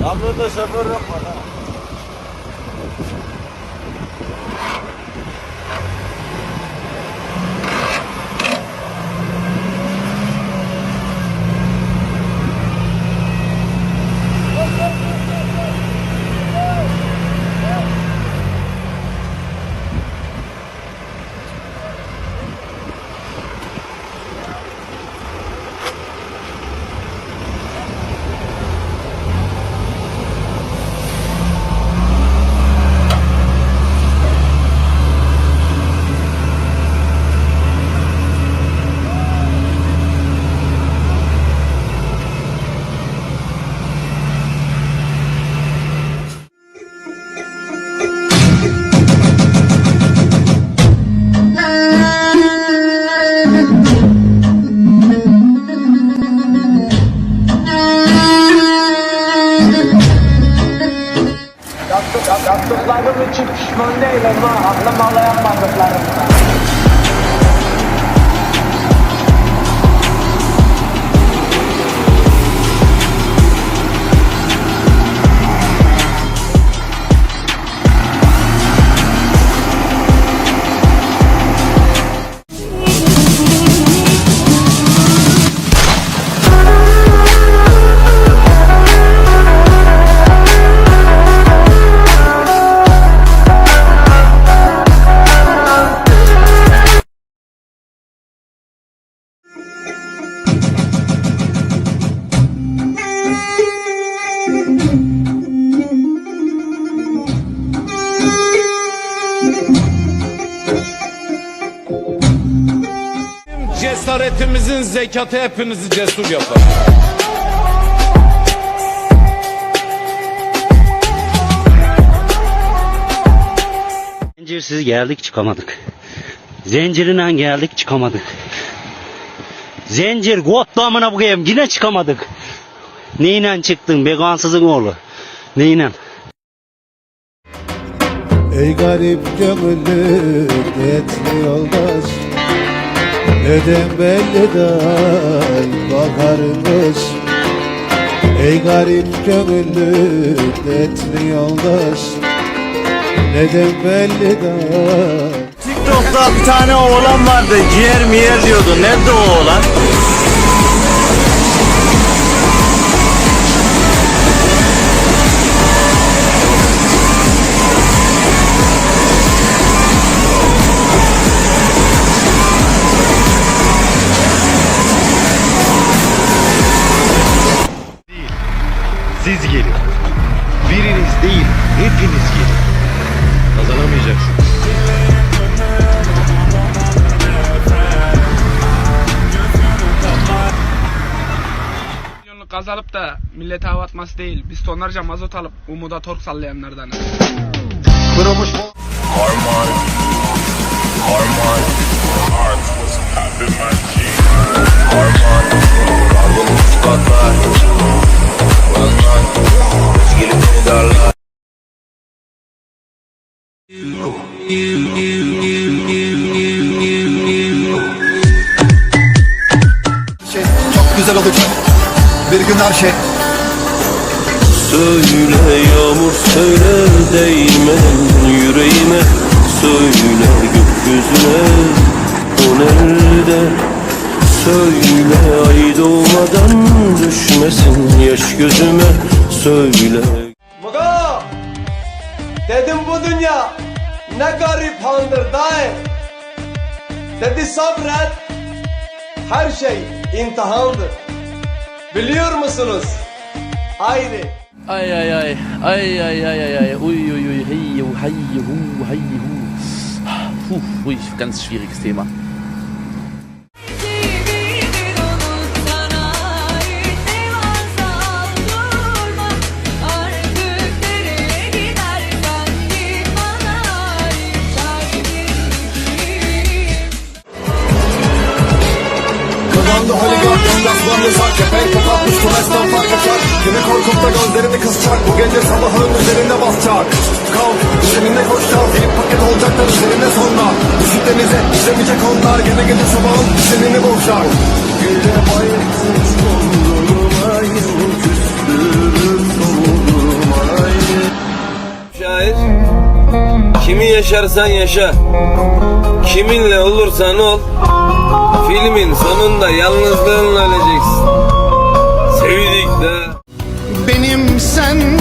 Yağmurda şoför yok bana. Come on. Cesaretimizin zekatı hepinizi cesur yapar. Zincirsiz geldik çıkamadık. Zincirinden geldik çıkamadık. Zincir gotlamına bugayım yine çıkamadık. Neyle çıktın begansızın oğlu? Neyle? Ey garip gönüllü etli yoldaş Neden belli day bakarmış Ey garip gönüllü etli yoldaş Neden belli day TikTok'ta bir tane oğlan vardı. Ciğer miyer diyordu. Nerede o oğlan? Siz gelin. Biriniz değil, hepiniz gelin. Kazanamayacaksınız. alıp da millete hava atması değil. Biz tonlarca mazot alıp umuda tork sallayanlardan. Şey çok güzel olacak. Bir gün her şey. Söyle yağmur söyle değmeden yüreğime. Söyle gökyüzüne o nerede? Söyle ay doğmadan düşmesin yaş gözüme. Söyle. Mugo! Dedim bu dünya ne garip handır daim. Dedi sabret. Her şey imtihandır. Biliyor musunuz? Haydi. Ay ay ay ay ay ay ay ay ui ui ui hey hey hu hey hu Puh, ui, ganz schwieriges Thema. Da gözlerini kısacak. Bu gece sabahın üzerinde basacak. Kalk üzerinde koşacağız. Yeni paket olacaklar üzerine sonra Düşük denize yüzemeyecek onlar. Gene gece sabahın üzerine boğacak. Gece şair Kimi yaşarsan yaşa. Kiminle olursan ol Filmin sonunda yalnızlığınla öleceksin Benim